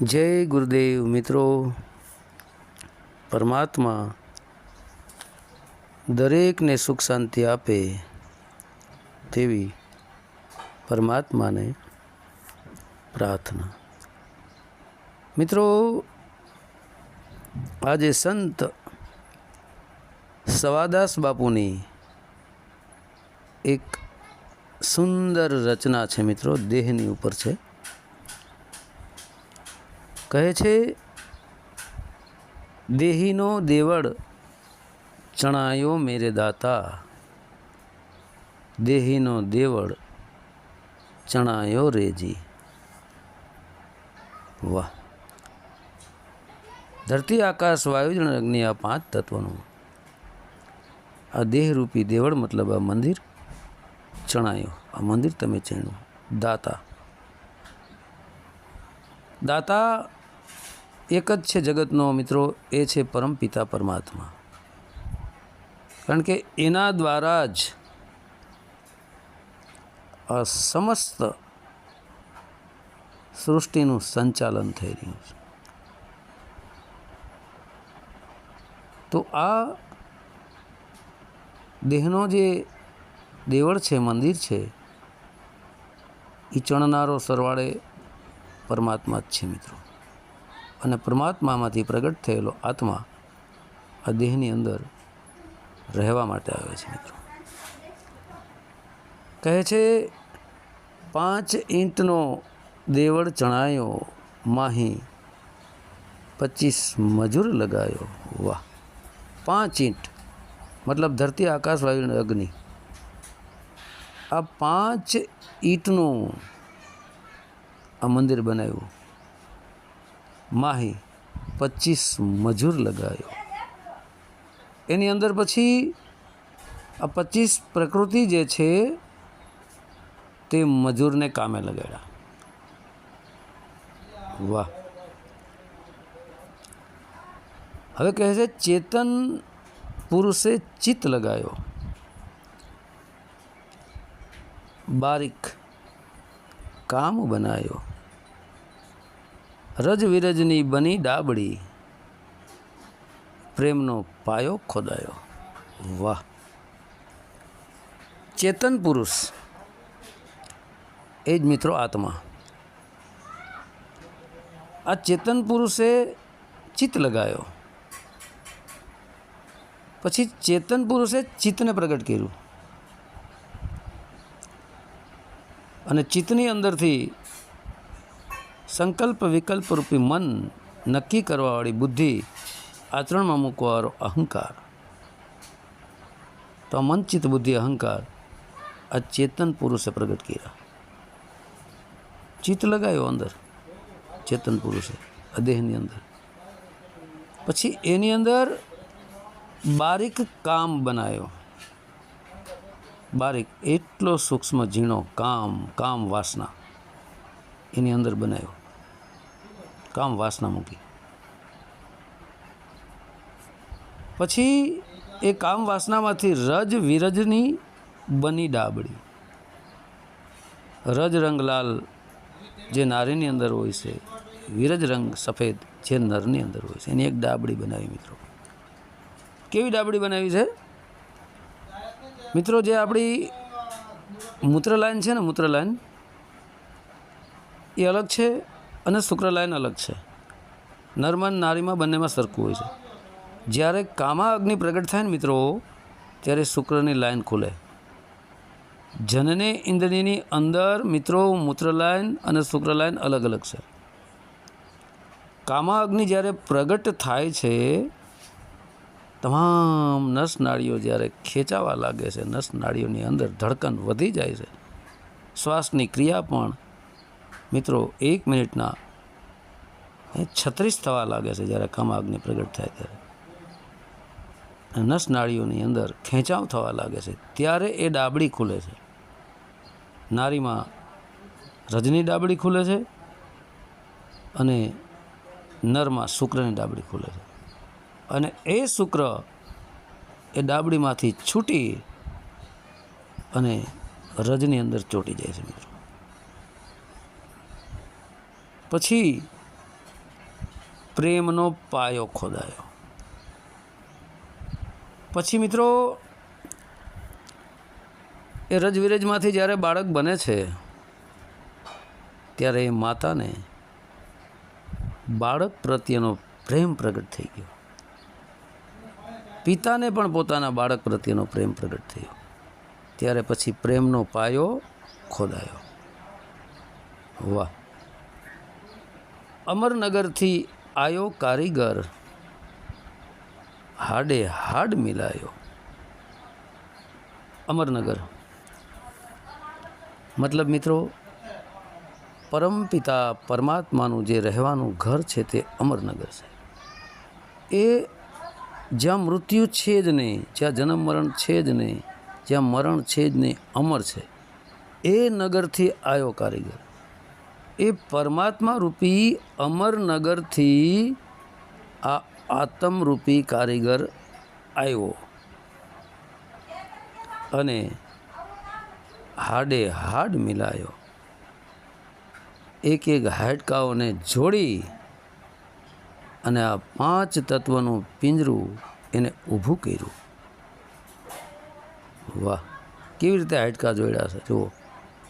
જય ગુરુદેવ મિત્રો. પરમાત્મા દરેકને સુખ શાંતિ આપે તેવી પરમાત્માને પ્રાર્થના. મિત્રો, આજે સંત સવાદાસ બાપુની એક સુંદર રચના છે મિત્રો. દેહની ઉપર છે. કહે છે, દેહીનો દેવળ ચણાયો મેરે દાતા. દેહીનો દેવળ ચણાયો રેજી વાહ. ધરતી, આકાશ, વાયુ, જળ અગ્નિ આ પાંચ તત્વનું. આ દેહરૂપી દેવળ મતલબ આ મંદિર ચણાયો. આ મંદિર તમે ચણ્યું. દાતા. દાતા એક જ છે જગતનો મિત્રો, એ છે પરમપિતા પરમાત્મા. કારણ કે એના દ્વારા જ આ સમસ્ત સૃષ્ટિનું સંચાલન થઈ રહ્યું છે. તો આ દેહનો જે દેવળ છે, મંદિર છે, એ ચણનારો સરવાળે પરમાત્મા જ છે મિત્રો. અને પરમાત્મામાંથી પ્રગટ થયેલો આત્મા આ દેહની અંદર રહેવા માટે આવે છે મિત્રો. કહે છે, પાંચ ઈંટનો દેવળ ચણાયો, માહી પચીસ મજૂર લગાયો. વાહ! પાંચ ઈંટ મતલબ ધરતી, આકાશ, વાયુ અગ્નિ. આ પાંચ ઈંટનું આ મંદિર બનાવ્યું. માહી પચીસ મજૂર લગાવ્યો એની અંદર પછી આ પચીસ પ્રકૃતિ જે છે, તે મજૂરને કામે લગાડ્યા. વાહ. હવે કહે છે, ચેતન પુરુષે ચિત્ત લગાયો. બારીક કામ બનાયો. રજ વિરજની બની ડાબડી. પ્રેમનો પાયો ખોદાયો. વાહ. ચેતન પુરુષ. એ જ મિત્રો આત્મા. આ ચેતન પુરુષે ચિત્ત લગાયો. પછી ચેતન પુરુષે ચિત્તને પ્રગટ કર્યું. અને ચિત્તની અંદરથી સંકલ્પ વિકલ્પ રૂપી મન નક્કી કરવાવાળી બુદ્ધિ આચરણમાં મૂકવાવાળો અહંકાર. તો આ મનચિત બુદ્ધિ અહંકાર, આ ચેતન પુરુષે પ્રગટ કર્યા. ચિત્ત લગાવ્યો અંદર, ચેતન પુરુષે, આ દેહની અંદર. પછી એની અંદર બારીક કામ બનાવ્યો બારીક એટલો સૂક્ષ્મ ઝીણો કામ કામ વાસના એની અંદર બનાવ્યો કામ વાસના મૂકી. પછી એ કામ વાસનામાંથી રજ વિરજની બની ડાબડી. રજ રંગલાલ જે નારીની અંદર હોય છે, વિરજ રંગ સફેદ જે નરની અંદર હોય છે, એની એક ડાબડી બનાવી મિત્રો. કેવી ડાબડી બનાવી છે? મિત્રો, જે આપણી મૂત્રલાઈન છે ને મૂત્રલાઈન એ અલગ છે? અને શુક્ર લાઈન અલગ છે. નરમાં નારીમાં બંનેમાં સરખું હોય છે. જ્યારે કામા અગ્નિ પ્રગટ થાય ને મિત્રો, ત્યારે શુક્રની લાઈન ખુલે. જનને ઇન્દ્રિયની અંદર મિત્રો મૂત્ર લાઈન અને શુક્ર લાઈન અલગ અલગ છે. કામા અગ્નિ જ્યારે પ્રગટ થાય છે, તમામ નસ નાળીઓ જ્યારે ખેંચાવા લાગે છે, નસ નાળીઓની અંદર ધડકન વધી જાય છે. શ્વાસની ક્રિયા પણ મિત્રો, એક મિનિટના. છત્રીસ થવા લાગે છે જ્યારે કામાગ્નિ પ્રગટ થાય ત્યારે. નસ નાળીઓની અંદર ખેંચાવ થવા લાગે છે. ત્યારે એ ડાબડી ખુલે છે. નારીમાં રજની ડાબડી ખુલે છે અને નરમાં શુક્રની ડાબડી ખુલે છે. અને એ શુક્ર એ ડાબડીમાંથી છૂટી અને રજની અંદર ચોંટી જાય છે મિત્રો. પછી પ્રેમનો પાયો ખોદાયો. પછી મિત્રો, એ રજવિરજમાંથી જ્યારે બાળક બને છે, ત્યારે એ માતાને બાળક પ્રત્યેનો પ્રેમ પ્રગટ થઈ ગયો. પિતાને પણ પોતાના બાળક પ્રત્યેનો પ્રેમ પ્રગટ થયો. ત્યારે પછી પ્રેમનો પાયો ખોદાયો. વાહ! અમરનગરથી આયો કારીગર. હાડે હાડ મિલાયો. અમરનગર. મતલબ મિત્રો, પરમપિતા પરમાત્માનું જે રહેવાનું ઘર છે તે અમરનગર છે. એ જ્યાં મૃત્યુ છે જ નહીં, જ્યાં જન્મ મરણ છે જ નહીં, જ્યાં મરણ છે જ નહીં, અમર છે. એ નગરથી આવ્યો કારીગર. એ પરમાત્મા રૂપી અમરનગરથી આ આત્મરૂપી કારીગર આવ્યો. અને હાડે હાડ મિલાયો. એક એક હાડકાઓને જોડી અને આ પાંચ તત્વનું પિંજરું એને ઊભું કર્યું. વાહ, કેવી રીતે હાડકા જોડ્યા છે? જુઓ,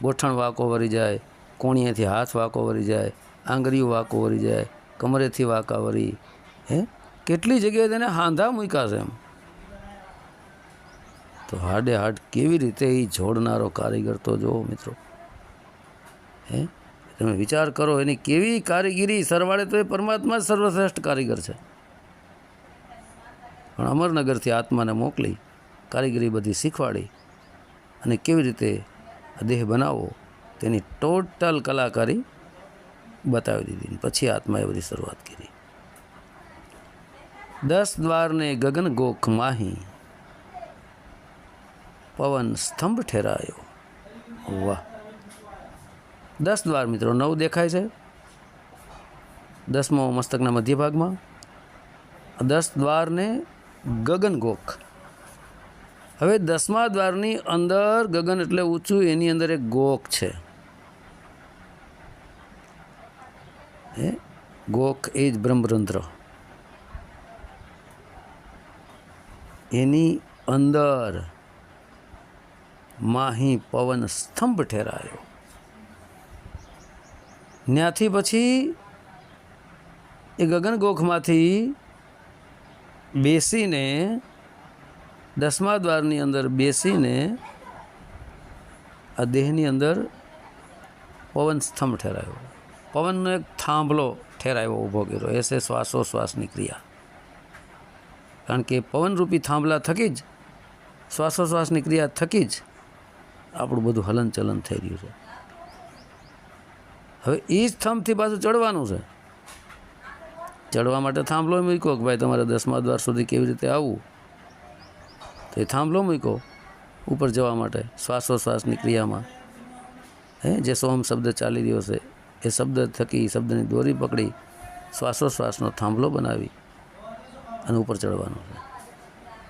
ગોઠણ વાંકો વળી જાય કોણીએથી હાથ વાંકો વળી જાય, આંગળીઓ વાંકો વળી જાય, કમરેથી વાંકા વળી, હે? કેટલી જગ્યાએ તેને હાંધા મૂક્યા એમ. તો હાડે હાડ કેવી રીતે એ જોડનારો કારીગર તો જુઓ મિત્રો. હે? તમે વિચાર કરો એની કેવી કારીગીરી, સરવાળે તો એ પરમાત્મા જ સર્વશ્રેષ્ઠ કારીગર છે. પણ અમરનગરથી આત્માને મોકલી, કારીગરી બધી શીખવાડી અને કેવી રીતે આ દેહ બનાવવો તેની ટોટલ કલાકારી બતાવી દીધી પછી આત્માએ બધી શરૂઆત કરી. દસ દ્વારને ગગન ગોખ માહી, પવન સ્તંભ ઠેરાયો. વાહ. દસ દ્વાર મિત્રો, નવ દેખાય છે. દસમો મસ્તકના મધ્ય ભાગમાં દસ દ્વારને ગગન ગોખ. હવે દસમા દ્વારની અંદર ગગન એટલે ઊંચું, એની અંદર એક ગોખ છે. ગોખ એ જ બ્રહ્મરંધ્ર એની અંદર માહી પવન સ્તંભ ઠેરાયો. ત્યાંથી પછી એ ગગનગોખમાંથી બેસીને દસમા દ્વારની અંદર બેસીને આ દેહની અંદર પવન સ્તંભ ઠેરાયો. પવનનો એક થાંભલો ઠેરાયો ઊભો કર્યો એ છે શ્વાસોશ્વાસની ક્રિયા. કારણ કે પવનરૂપી થાંભલા થકી જ, શ્વાસોશ્વાસની ક્રિયા થકી જ આપણું બધું હલનચલન થઈ રહ્યું છે. હવે એ જ થંભથી પાછું ચડવાનું છે. ચડવા માટે થાંભલો મૂક્યો કે ભાઈ તમારે દસમા દ્વાર સુધી કેવી રીતે આવવું? તો એ થાંભલો મૂક્યો ઉપર જવા માટે શ્વાસોશ્વાસની ક્રિયામાં. હે, જે સોમ શબ્દ ચાલી રહ્યો છે એ શબ્દ થકી શબ્દની દોરી પકડી, શ્વાસોશ્વાસનો થાંભલો બનાવી અને ઉપર ચડવાનો છે.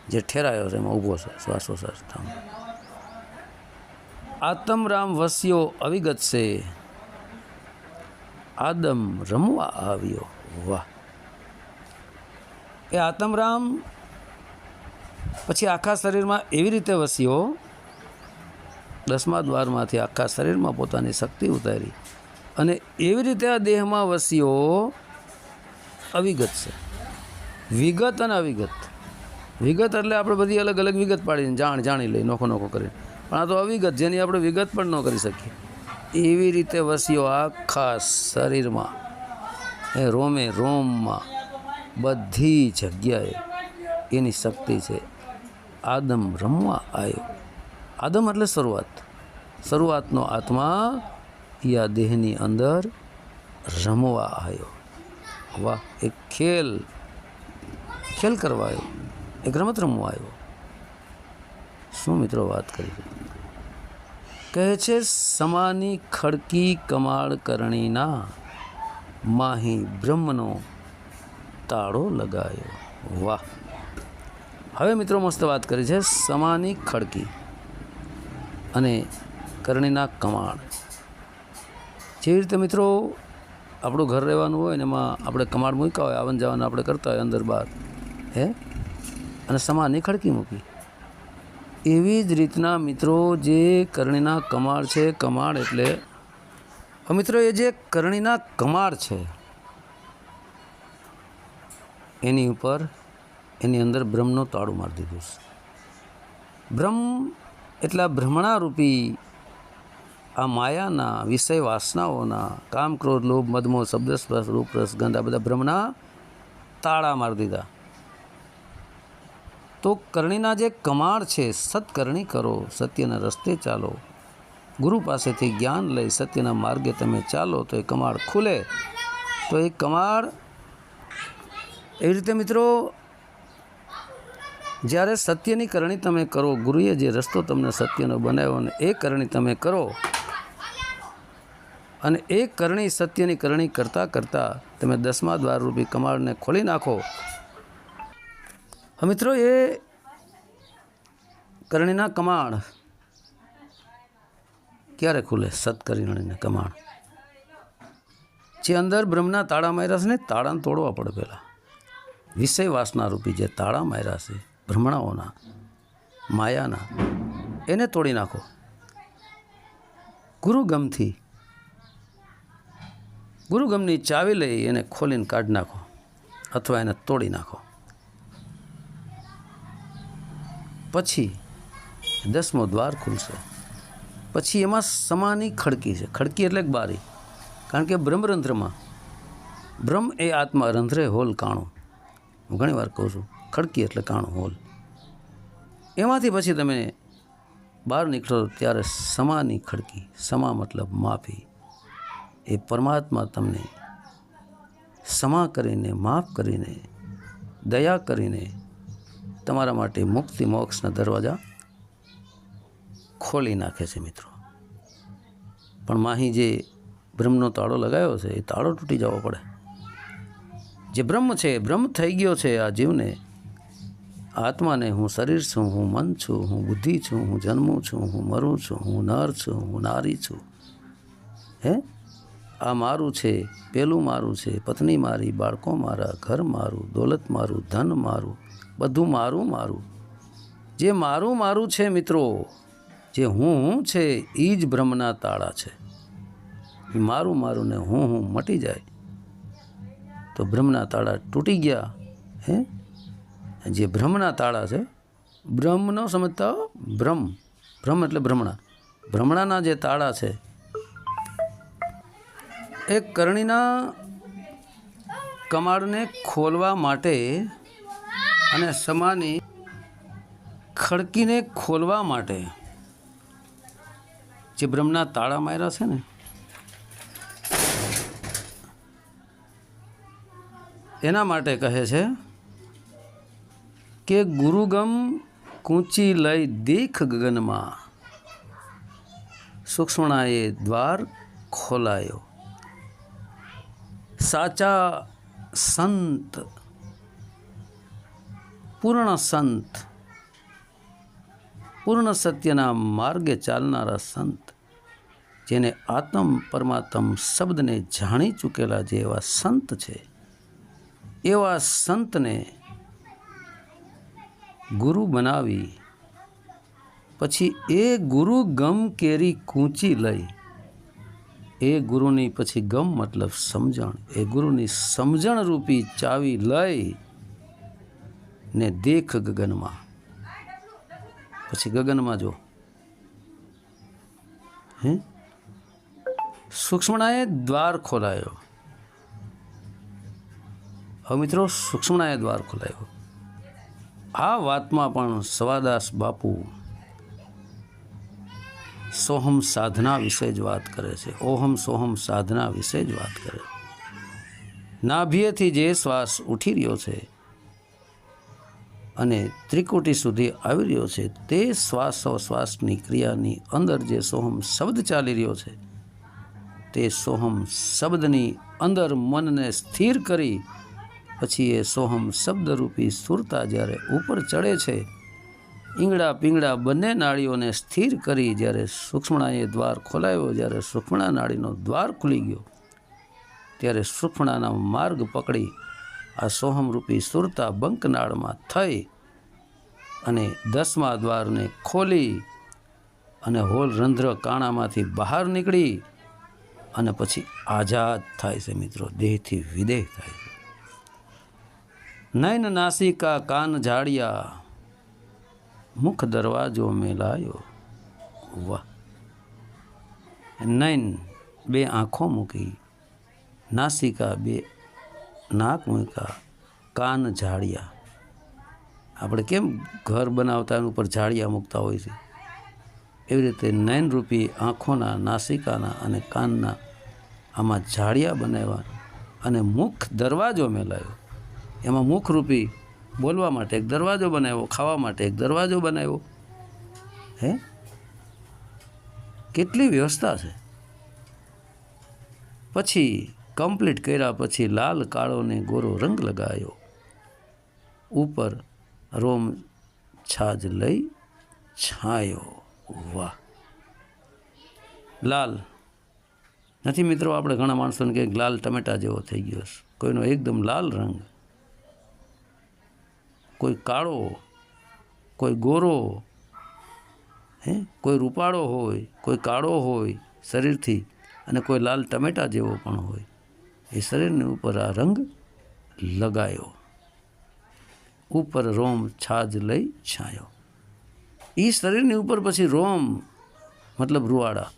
જે ઠેરાયો છે એમાં ઊભો છે, શ્વાસોશ્વાસ થાંભલો. આતમરામ વસ્યો અવિગત છે આદમ રમવા આવ્યો વાહ. એ આતમરામ પછી આખા શરીરમાં એવી રીતે વસ્યો, દસમા દ્વારમાંથી આખા શરીરમાં પોતાની શક્તિ ઉતારી અને એવી રીતે આ દેહમાં વસ્યો અવિગત છે. વિગત અને અવિગત. વિગત એટલે આપણે બધી અલગ અલગ વિગત પાડીને જાણ જાણી લઈએ નોખો નોખો કરીને. પણ આ તો અવિગત, જેની આપણે વિગત પણ ન કરી શકીએ. એવી રીતે વસ્યો આખા શરીરમાં, એ રોમે રોમમાં બધી જગ્યાએ એની શક્તિ છે. આદમ રમવા આવ્યો આદમ એટલે શરૂઆત. શરૂઆતનો આત્મા એ દેહની અંદર રમવા આવ્યો. વાહ, એક ખેલ. ખેલ કરવા આવ્યો. એક રમત રમવા આવ્યો. શું મિત્રો વાત કરી? કહે છે, સમાની ખડકી કમાળ કરણીના માહી બ્રહ્મનો તાળો લગાયો. વાહ. હવે મિત્રો મસ્ત વાત કરી છે, સમાની ખડકી અને કરણીના કમાળ. જેવી રીતે મિત્રો આપણું ઘર રહેવાનું હોય ને એમાં આપણે કમાડ મૂક્યા હોય, આવન જવાનું આપણે કરતા હોય અંદર બહાર, હે? અને સમાનની ખડકી મૂકી. એવી જ રીતના મિત્રો જે કરણીના કમાળ છે કમાળ એટલે મિત્રો એ જે કરણીના કમાળ છે, એની ઉપર એની અંદર બ્રહ્મનો તાળું મારી દીધું છે. બ્રહ્મ એટલા ભ્રમણારૂપી આ માયાના વિષય વાસનાઓના કામ, ક્રોધ, લોભ મદમો શબ્દસ્પર્શ, રૂપરસ, ગંધ, આ બધા ભ્રમના તાળા મારી દીધા. તો કરણીના જે કમાળ છે, સત્કરણી કરો, સત્યના રસ્તે ચાલો. ગુરુ પાસેથી જ્ઞાન લઈ સત્યના માર્ગે તમે ચાલો, તો એ કમાળ ખુલે. તો એ કમાળ એવી રીતે મિત્રો, જ્યારે સત્યની કરણી તમે કરો, ગુરુએ જે રસ્તો તમને સત્યનો બનાવ્યો અને એ કરણી તમે કરો અને એ કરણી સત્યની કરણી કરતાં કરતાં તમે દસમા દ્વાર રૂપી કમાળને ખોલી નાખો. મિત્રો એ કરણીના કમાણ ક્યારે ખુલે? સત્કરિણીના કમાણ જે અંદર બ્રહ્મના તાળા માર્યા છે ને, તાળાને તોડવા પડે પહેલાં વિષય વાસના રૂપી જે તાળા માર્યા છે ભ્રમણાઓના માયાના, એને તોડી નાખો. ગુરુગમથી ગુરુગમની ચાવી લઈ એને ખોલીને કાઢી નાખો અથવા એને તોડી નાખો. પછી દસમો દ્વાર ખુલશે. પછી એમાં સમાની ખડકી છે. ખડકી એટલે બારી. કારણ કે બ્રહ્મરંધ્રમાં, બ્રહ્મ એ આત્મા, રંધ્રે હોલ કાણું. હું ઘણી વાર કહું છું, ખડકી એટલે કાણું હોલ. એમાંથી પછી તમે બહાર નીકળો ત્યારે સમાની ખડકી, સમા મતલબ માફી. એ પરમાત્મા તમને ક્ષમા કરીને, માફ કરીને, દયા કરીને તમારા માટે મુક્તિ મોક્ષના દરવાજા ખોલી નાખે છે મિત્રો. પણ માહી જે બ્રહ્મનો તાળો લગાવ્યો છે, એ તાળો તૂટી જવો પડે. જે બ્રહ્મ છે બ્રહ્મ થઈ ગયો છે આ જીવને. આત્માને હું શરીર છું, હું મન છું, હું બુદ્ધિ છું, હું જન્મું છું, હું મરું છું, હું નર છું, હું નારી છું. હે? આ મારું છે, પેલું મારું છે, પત્ની મારી, બાળકો મારા, ઘર મારું, દોલત મારું, ધન મારું, બધું મારું મારું. જે મારું મારું છે મિત્રો, જે હું હું છે એ જ ભ્રમના તાળા છે. મારું મારું ને હું હું મટી જાય. તો ભ્રમના તાળા તૂટી ગયા, હે? જે ભ્રમના તાળા છે, બ્રહ્મનો સમજતા ભ્રમ બ્રહ્મ. બ્રહ્મ એટલે ભ્રમણા ભ્રમણાના જે તાળા છે એ કરણીના કમાડને ખોલવા માટે અને સમાની ખડકીને ખોલવા માટે જે બ્રહ્મના તાળા માર્યા છે ને, એના માટે કહે છે કે ગુરુગમ કૂંચી લઈ દીખ ગગનમાં સૂક્ષ્મણાએ દ્વાર ખોલાયો. સાચા સંત, પૂર્ણ સંત, પૂર્ણ સત્યના માર્ગે ચાલનારા સંત, જેને આત્મ પરમાત્મ શબ્દને જાણી ચૂકેલા જે એવા સંત છે, એવા સંતને ગુરુ બનાવી, પછી એ ગુરુ ગમ કેરી કૂંચી લઈ એ ગુરુની પછી ગમ મતલબ સમજણ. એ ગુરુની સમજણ રૂપી ચાવી લઈ ને દેખ ગગનમાં. પછી ગગનમાં જો. હે? સૂક્ષ્મણાએ દ્વાર ખોલાયો. હવે મિત્રો, સૂક્ષ્મણાએ દ્વાર ખોલાયો. આ વાતમાં પણ સવાદાસ બાપુ સોહમ સાધના વિશે જ વાત કરે છે. ઓહમ સોહમ સાધના વિશે જ વાત કરે નાભિયેથી જે શ્વાસ ઉઠી રહ્યો છે અને ત્રિકોટી સુધી આવી રહ્યો છે, તે શ્વાસોશ્વાસની ક્રિયાની અંદર જે સોહમ શબ્દ ચાલી રહ્યો છે, તે સોહમ શબ્દની અંદર મનને સ્થિર કરી, પછી એ સોહમ શબ્દરૂપી સુરતા જ્યારે ઉપર ચડે છે ઈંગડા પીંગડા બંને નાળીઓને સ્થિર કરી જ્યારે સૂક્ષ્મણાએ દ્વાર ખોલાયો, જ્યારે સૂક્ષ્મણા નાળીનો દ્વાર ખુલી ગયો, ત્યારે સુફણાના માર્ગ પકડી આ સોહમરૂપી સુરતા બંકનાળમાં થઈ અને દસમા દ્વારને ખોલી અને હોલ રંધ્ર કાણામાંથી બહાર નીકળી અને પછી આઝાદ થાય છે મિત્રો, દેહથી વિદેહ થાય છે. નયન નાસિકા કાન ઝાડિયા મુખ દરવાજો મેલાયો. વાહ. નયન બે આંખો મૂકી. નાસિકા બે નાક મૂક્યા કાન ઝાડિયા. આપણે કેમ ઘર બનાવતા એની ઉપર ઝાડિયા મૂકતા હોય છે? એવી રીતે નયનરૂપી આંખોના, નાસિકાના અને કાનના આમાં ઝાડિયા બનાવ્યા અને મુખ દરવાજો મેલાયો. એમાં મુખરૂપી બોલવા માટે, એક દરવાજો બનાવ્યો, ખાવા માટે એક દરવાજો બનાવ્યો. હે? કેટલી વ્યવસ્થા છે. પછી કમ્પ્લીટ કર્યા પછી લાલ કાળોને ગોરો રંગ લગાવ્યો ઉપર રોમ છાજ લઈ છાયો. વાહ. લાલ. નથી મિત્રો, આપણે ઘણા માણસોને કે લાલ ટમેટા જેવો થઈ ગયો કોઈનો એકદમ લાલ રંગ. કોઈ કાળો, કોઈ ગોરો, હે? કોઈ રૂપાળો હોય, કોઈ કાળો હોય શરીરથી અને કોઈ લાલ ટમેટા જેવો પણ હોય, એ શરીરની ઉપર આ રંગ લગાયો. ઉપર રોમ છાજ લઈ છાયો. એ શરીરની ઉપર પછી રોમ, મતલબ રૂવાડા.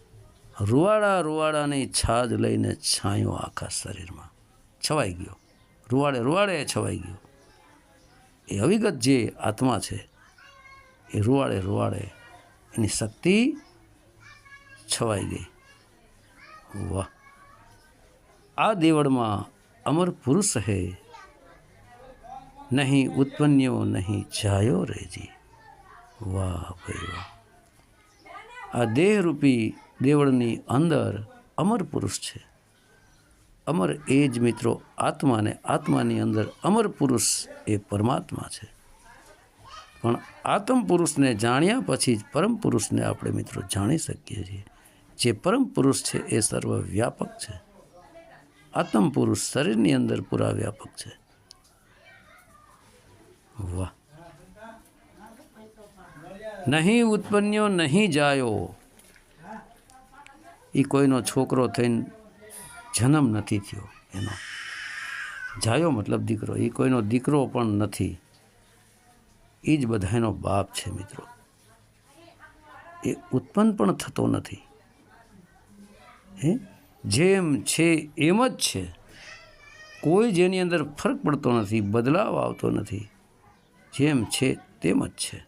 રૂવાડા, રૂવાડાની છાજ લઈને છાંયો આખા શરીરમાં. છવાઈ ગયો. રૂવાડે રૂવાડે છવાઈ ગયો. એ અવિગત જે આત્મા છે, એ રૂવાડે રૂવાડે એની શક્તિ છવાઈ ગઈ. વાહ. આ દેવળમાં અમર પુરુષ હે. નહીં ઉત્પન્યો, નહીં જાયો રેજી વાહ ભાઈ વાહ. આ દેહરૂપી દેવળની અંદર અમર પુરુષ છે. અમર એ જ મિત્રો, આત્માને આત્માની અંદર અમર પુરુષ એ પરમાત્મા છે. પણ આત્મ પુરુષને જાણ્યા પછી જ પરમ પુરુષને આપણે મિત્રો જાણી શકીએ છીએ. જે પરમ પુરુષ છે એ સર્વ વ્યાપક છે. આત્મ પુરુષ શરીરની અંદર પૂરા વ્યાપક છે. વાહ. નહીં ઉત્પન્યો, નહીં જાયો. એ કોઈનો છોકરો થઈને જન્મ નથી થયો એનો. જાયો મતલબ દીકરો એ કોઈનો દીકરો પણ નથી. એ જ બધાનો બાપ છે મિત્રો. એ ઉત્પન્ન પણ થતો નથી. હે? જેમ છે એમ જ છે. કોઈ જેની અંદર ફરક પડતો નથી, બદલાવ આવતો નથી. જેમ છે તેમ જ છે.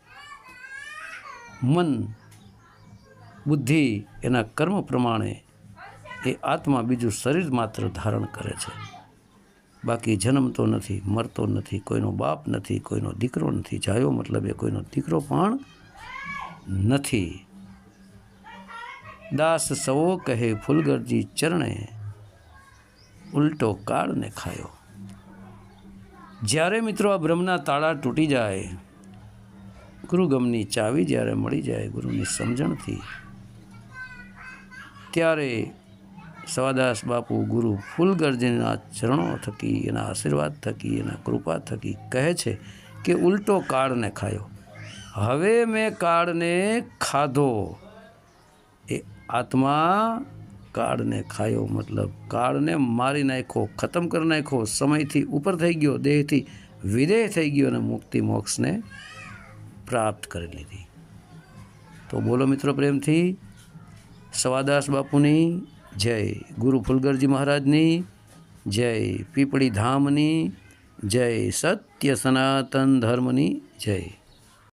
મન, બુદ્ધિ એના કર્મ પ્રમાણે એ આત્મા બીજું શરીર માત્ર ધારણ કરે છે. બાકી જન્મતો નથી, મરતો નથી, કોઈનો બાપ નથી, કોઈનો દીકરો નથી, જાયો મતલબ એ કોઈનો દીકરો પણ નથી. દાસ સવો કહે, ફૂલગરજી ચરણે ઉલટો કાળને ખાયો. જ્યારે મિત્રો આ બ્રહ્મના તાળા તૂટી જાય, ગુરુગમની ચાવી જ્યારે મળી જાય ગુરુની સમજણથી, ત્યારે સવાદાસ બાપુ ગુરુ ફૂલગર્જનના ચરણો થકી, એના આશીર્વાદ થકી, એના કૃપા થકી કહે છે કે ઉલટો કાળને ખાયો. હવે મેં કાળને ખાધો. એ આત્મા કાળને ખાયો મતલબ કાળને મારી નાખ્યો, ખતમ કરી નાખ્યો, સમયથી ઉપર થઈ ગયો, દેહથી વિદેહ થઈ ગયો અને મુક્તિ મોક્ષને પ્રાપ્ત કરી લીધી. તો બોલો મિત્રો પ્રેમથી, સવાદાસ બાપુની જય ગુરુ ફુલગરજી મહારાજની જય પીપળી ધામની જય સત્ય સનાતન ધર્મની જય.